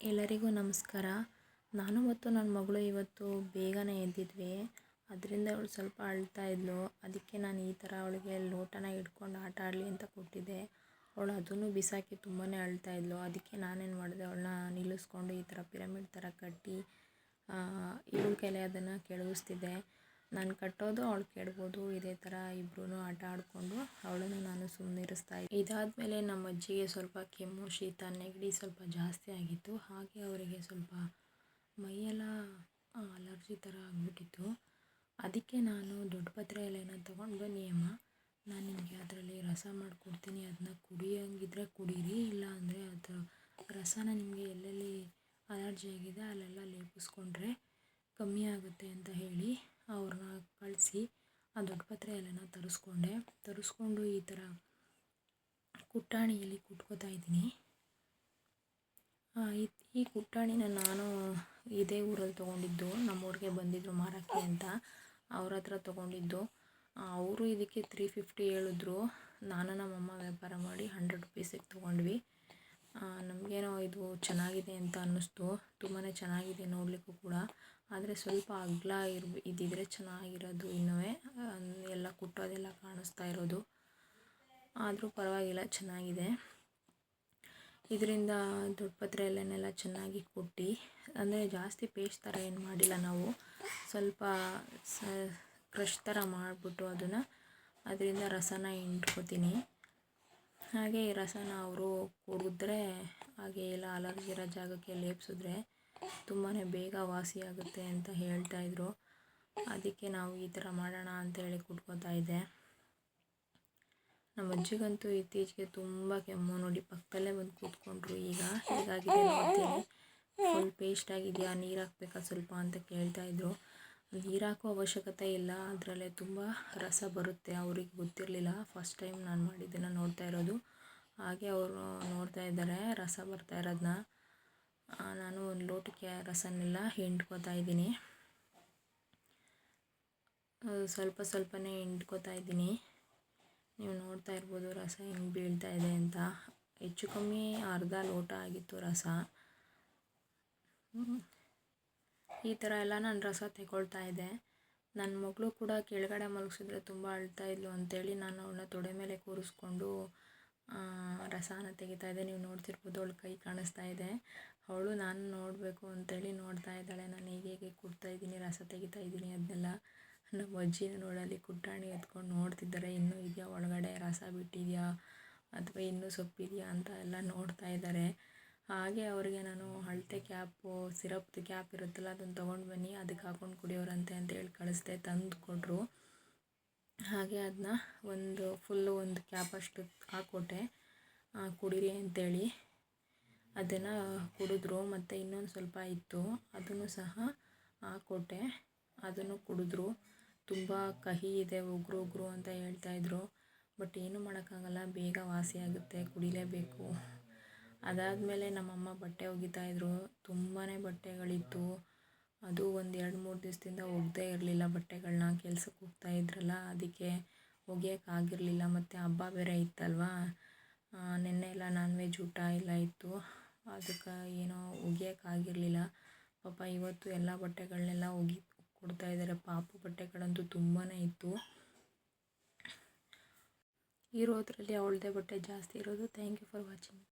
ಎಲ್ಲರಿಗೂ ನಮಸ್ಕಾರ. ನಾನು ಮತ್ತು ನನ್ನ ಮಗಳು ಇವತ್ತು ಬೇಗನೆ ಎದ್ದಿದ್ವಿ. ಅದರಿಂದ ಅವಳು ಸ್ವಲ್ಪ ಅಳ್ತಾ ಇದ್ಲು. ಅದಕ್ಕೆ ನಾನು ಈ ಥರ ಅವಳಿಗೆ ಲೋಟನ ಹಿಡ್ಕೊಂಡು ಆಟ ಆಡಲಿ ಅಂತ ಕೊಟ್ಟಿದ್ದೆ. ಅವಳು ಅದನ್ನು ಬಿಸಾಕಿ ತುಂಬಾ ಅಳ್ತಾ ಇದ್ಲು. ಅದಕ್ಕೆ ನಾನೇನು ಮಾಡಿದೆ, ಅವಳನ್ನ ನಿಲ್ಲಿಸ್ಕೊಂಡು ಈ ಥರ ಪಿರಮಿಡ್ ಥರ ಕಟ್ಟಿ ಇವಳ ಕೈಲೇ ಅದನ್ನು ಕೆಳಗಿಸ್ತಿದ್ದೆ ನಾನು ಕಟ್ಟೋದು, ಅವಳು ಕೆಡ್ಬೋದು ಇದೇ ಥರ ಇಬ್ಬರೂ ಆಟ ಆಡಿಕೊಂಡು ಅವಳನ್ನು ನಾನು ಸುಮ್ಮನಿರಿಸ್ತಾ ಇದ್ದೆ. ಇದಾದಮೇಲೆ ನಮ್ಮ ಅಜ್ಜಿಗೆ ಸ್ವಲ್ಪ ಕೆಮ್ಮು, ಶೀತ, ನೆಗಡಿ ಸ್ವಲ್ಪ ಜಾಸ್ತಿ ಆಗಿತ್ತು. ಹಾಗೆ ಅವರಿಗೆ ಸ್ವಲ್ಪ ಮೈಯೆಲ್ಲ ಅಲರ್ಜಿ ಥರ ಆಗಿಬಿಟ್ಟಿತ್ತು. ಅದಕ್ಕೆ ನಾನು ದೊಡ್ಡ ಪತ್ರೆ ಎಲೆನ ತೊಗೊಂಡು ಅಮ್ಮ. ನಾನು ನಿಮಗೆ ಅದರಲ್ಲಿ ರಸ ಮಾಡಿಕೊಡ್ತೀನಿ. ಅದನ್ನ ಕುಡಿಯೋಂಗಿದ್ರೆ ಕುಡೀರಿ. ಇಲ್ಲ ಅಂದರೆ ಅದು ರಸನ ನಿಮಗೆ ಎಲ್ಲೆಲ್ಲಿ ಅಲರ್ಜಿ ಆಗಿದೆ ಅಲ್ಲೆಲ್ಲ ಲೇಪಿಸ್ಕೊಂಡ್ರೆ ಕಮ್ಮಿ ಆಗುತ್ತೆ ಅಂತ ಹೇಳಿ ಅವ್ರನ್ನ ಕಳಿಸಿ ಆ ದೊಡ್ಡ ಪತ್ರೆ ಎಲೆನ ತರಿಸ್ಕೊಂಡೆ. ತರಿಸ್ಕೊಂಡು ಈ ಥರ ಕುಟ್ಟಾಣಿಯಲ್ಲಿ ಕುಟ್ಕೋತಾ ಇದ್ದೀನಿ. ಈ ಕುಟ್ಟಾಣಿನ ನಾನು ಇದೇ ಊರಲ್ಲಿ ತೊಗೊಂಡಿದ್ದು. ನಮ್ಮೂರಿಗೆ ಬಂದಿದ್ದರು ಮಾರಕ್ಕೆ ಅಂತ ಅವ್ರ ಹತ್ರ ತೊಗೊಂಡಿದ್ದು. ಅವರು ಇದಕ್ಕೆ ತ್ರೀ ಫಿಫ್ಟಿ ಹೇಳಿದ್ರು. ನಾನು ನಮ್ಮಮ್ಮ ವ್ಯಾಪಾರ ಮಾಡಿ ಹಂಡ್ರೆಡ್ ರುಪೀಸಿಗೆ ತೊಗೊಂಡ್ವಿ. ನಮಗೇನೋ ಇದು ಚೆನ್ನಾಗಿದೆ ಅಂತ ಅನ್ನಿಸ್ತು. ತುಂಬಾ ಚೆನ್ನಾಗಿದೆ ನೋಡಲಿಕ್ಕೂ ಕೂಡ. ಆದರೆ ಸ್ವಲ್ಪ ಅಗಲ ಇರ್ ಇದ್ದಿದ್ರೆ ಚೆನ್ನಾಗಿರೋದು ಇನ್ನೂ ಎಲ್ಲ ಕುಟ್ಟೋದೆಲ್ಲ ಕಾಣಿಸ್ತಾ ಇರೋದು. ಆದರೂ ಪರವಾಗಿಲ್ಲ, ಚೆನ್ನಾಗಿದೆ. ಇದರಿಂದ ದೊಡ್ಡ ಪತ್ರೆಯಲ್ಲೆಲ್ಲ ಚೆನ್ನಾಗಿ ಕುಟ್ಟಿ, ಅಂದರೆ ಜಾಸ್ತಿ ಪೇಸ್ಟ್ ಥರ ಏನು ಮಾಡಿಲ್ಲ ನಾವು. ಸ್ವಲ್ಪ ಕ್ರಷ್ ಥರ ಮಾಡಿಬಿಟ್ಟು ಅದನ್ನು ಅದರಿಂದ ರಸನ ಹಿಂಡ್ಕೊತೀನಿ. ಹಾಗೆ ಈ ರಸನ ಅವರು ಕುಡಿದ್ರೆ, ಹಾಗೆ ಎಲ್ಲ ಅಲರ್ಜಿ ಇರೋ ಜಾಗಕ್ಕೆ ಲೇಪಿಸಿದ್ರೆ ತುಂಬಾ ಬೇಗ ವಾಸಿಯಾಗುತ್ತೆ ಅಂತ ಹೇಳ್ತಾಯಿದ್ರು ಅದಕ್ಕೆ ನಾವು ಈ ಥರ ಮಾಡೋಣ ಅಂತ ಹೇಳಿ ಕುಟ್ಕೋತಾ ಇದ್ದೆ. ನಮ್ಮ ಅಜ್ಜಿಗಂತೂ ಇತ್ತೀಚೆಗೆ ತುಂಬ ಕೆಮ್ಮು ನೋಡಿ ಪಕ್ಕದಲ್ಲೇ ಬಂದು ಕೂತ್ಕೊಂಡ್ರು ಈಗ. ಹೀಗಾಗಿದೆ ಫುಲ್ ಪೇಸ್ಟ್ ಆಗಿದೆಯಾ? ನೀರು ಹಾಕ್ಬೇಕಾ ಸ್ವಲ್ಪ ಅಂತ ಕೇಳ್ತಾಯಿದ್ರು ನೀರು ಅವಶ್ಯಕತೆ ಇಲ್ಲ. ಅದರಲ್ಲೇ ತುಂಬ ರಸ ಬರುತ್ತೆ. ಅವ್ರಿಗೆ ಗೊತ್ತಿರಲಿಲ್ಲ. ಫಸ್ಟ್ ಟೈಮ್ ನಾನು ಮಾಡಿದ್ದನ್ನು ನೋಡ್ತಾ ಇರೋದು. ಹಾಗೆ ಅವರು ನೋಡ್ತಾ ಇದ್ದಾರೆ. ರಸ ಬರ್ತಾ ಇರೋದನ್ನ ನಾನು ಒಂದು ಲೋಟಕ್ಕೆ ರಸನೆಲ್ಲ ಹಿಂಡ್ಕೋತಾ ಇದ್ದೀನಿ. ಸ್ವಲ್ಪ ಸ್ವಲ್ಪನೇ ಹಿಂಡ್ಕೋತಾ ಇದ್ದೀನಿ. ನೀವು ನೋಡ್ತಾ ಇರ್ಬೋದು, ರಸ ಹೆಂಗೆ ಬೀಳ್ತಾ ಇದೆ ಅಂತ. ಹೆಚ್ಚು ಕಮ್ಮಿ ಅರ್ಧ ಲೋಟ ಆಗಿತ್ತು ರಸ. ಈ ಥರ ಎಲ್ಲ ನಾನು ರಸ ತೆಗೊಳ್ತಾ ಇದ್ದೆ. ನನ್ನ ಮಗಳು ಕೂಡ ಕೆಳಗಡೆ ಮಲಗಿಸಿದ್ರೆ ತುಂಬ ಅಳ್ತಾ ಇದ್ಲು ಅಂತೇಳಿ ನಾನು ಅವಳನ್ನ ತೊಡೆ ಮೇಲೆ ಕೂರಿಸ್ಕೊಂಡು ರಸಾನ ತೆಗಿತಾ ಇದ್ದೆ. ನೀವು ನೋಡ್ತಿರ್ಬೋದು ಅವಳು ಕೈ ಕಾಣಿಸ್ತಾ ಇದೆ. ಅವಳು ನಾನು ನೋಡಬೇಕು ಅಂತೇಳಿ ನೋಡ್ತಾ ಇದ್ದಾಳೆ. ನಾನು ಹೀಗೆ ಹೇಗೆ ಕುಡ್ತಾ ಇದ್ದೀನಿ, ರಸ ತೆಗಿತಾ ಇದ್ದೀನಿ ಅದನ್ನೆಲ್ಲ ನಮ್ಮ ಅಜ್ಜಿನ ನೋಡಲ್ಲಿ ಕುಟ್ಟಾಣಿ ಎತ್ಕೊಂಡು ನೋಡ್ತಿದ್ದಾರೆ. ಇನ್ನೂ ಇದೆಯಾ ಒಳಗಡೆ? ರಸ ಬಿಟ್ಟಿದೆಯಾ? ಅಥವಾ ಇನ್ನೂ ಸೊಪ್ಪಿದೆಯಾ ಅಂತ ಎಲ್ಲ ನೋಡ್ತಾ ಇದ್ದಾರೆ. ಹಾಗೆ ಅವರಿಗೆ ನಾನು ಅಳತೆ ಕ್ಯಾಪು ಸಿರಪ್ದು ಕ್ಯಾಪ್ ಇರುತ್ತಲ್ಲ, ಅದನ್ನು ತೊಗೊಂಡು ಬನ್ನಿ ಅದಕ್ಕೆ ಹಾಕೊಂಡು ಕುಡಿಯೋರಂತೆ ಅಂತ ಹೇಳಿ ಕಳಿಸ್ದೆ, ತಂದು ಕೊಟ್ಟರು ಹಾಗೆ ಅದನ್ನ ಒಂದು ಫುಲ್ಲು ಒಂದು ಕ್ಯಾಪ್ ಅಷ್ಟು ಹಾಕ್ಕೊಟ್ಟೆ ಕುಡೀರಿ ಅಂತೇಳಿ. ಅದನ್ನು ಕುಡಿದ್ರು, ಮತ್ತು ಇನ್ನೊಂದು ಸ್ವಲ್ಪ ಇತ್ತು, ಅದನ್ನು ಸಹ ಹಾಕ್ಕೊಟ್ಟೆ ಅದನ್ನು ಕುಡಿದ್ರು. ತುಂಬ ಕಹಿ ಇದೆ, ಉಗುರು ಉಗುರು ಅಂತ ಹೇಳ್ತಾಯಿದ್ರು ಬಟ್ ಏನೂ ಮಾಡೋಕ್ಕಾಗಲ್ಲ, ಬೇಗ ವಾಸಿಯಾಗುತ್ತೆ ಕುಡಿಲೇಬೇಕು. ಅದಾದಮೇಲೆ ನಮ್ಮಮ್ಮ ಬಟ್ಟೆ ಒಗಿತಾಯಿದ್ರು ತುಂಬಾ ಬಟ್ಟೆಗಳಿತ್ತು. ಅದು ಒಂದು ಎರಡು ಮೂರು ದಿವಸದಿಂದ ಒಗ್ದೇ ಇರಲಿಲ್ಲ ಬಟ್ಟೆಗಳನ್ನ ಕೆಲ್ಸಕ್ಕೆ ಹೋಗ್ತಾ ಇದ್ರಲ್ಲ, ಅದಕ್ಕೆ ಒಗೆಯೋಕ್ಕಾಗಿರಲಿಲ್ಲ ಮತ್ತು ಹಬ್ಬ ಬೇರೆ ಇತ್ತಲ್ವಾ? ನೆನ್ನೆ ಎಲ್ಲ ನಾನ್ ವೆಜ್ ಊಟ ಎಲ್ಲ ಇತ್ತು. ಅದಕ್ಕೆ ಏನೋ ಒಗೆಯೋಕ್ಕಾಗಿರಲಿಲ್ಲ ಪಾಪ ಇವತ್ತು ಎಲ್ಲ ಬಟ್ಟೆಗಳನ್ನೆಲ್ಲ ಒಗಿ ಕೊಡ್ತಾಯಿದ್ದಾರೆ ಪಾಪ ಬಟ್ಟೆಗಳಂತೂ ತುಂಬಾ ಇತ್ತು. ಇರೋದ್ರಲ್ಲಿ ಅವಳದೇ ಬಟ್ಟೆ ಜಾಸ್ತಿ ಇರೋದು. Thank you for watching